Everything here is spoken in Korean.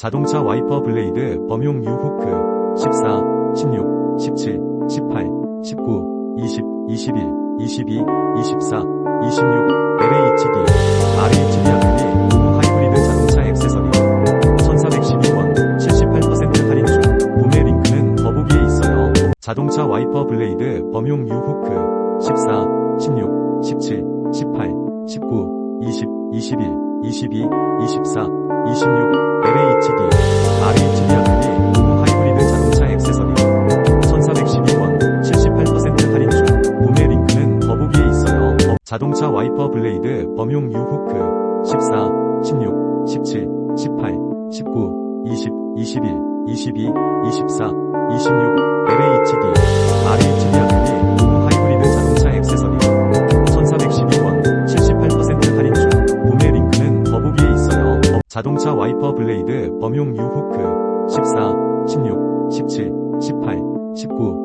자동차 와이퍼 블레이드 범용 유후크 14, 16, 17, 18, 19, 20, 21, 22, 24, 26, LHD, RHD 아들이 하이브리드 자동차 액세서리 1412원 78% 할인 중 구매 링크는 더보기에 있어요. 자동차 와이퍼 블레이드 범용 유후크 14, 16, 17, 18, 19, 20, 21, 22, 24, 26, LHD, 자동차 와이퍼 블레이드 범용 유후크 14, 16, 17, 18, 19, 20, 21, 22, 24, 26, LHD, RHD 아들이 하이브리드 자동차 액세서리 1412원 78% 할인 중 구매 링크는 더보기에 있어요. 어, 자동차 와이퍼 블레이드 범용 유후크 14, 16, 17, 18, 19,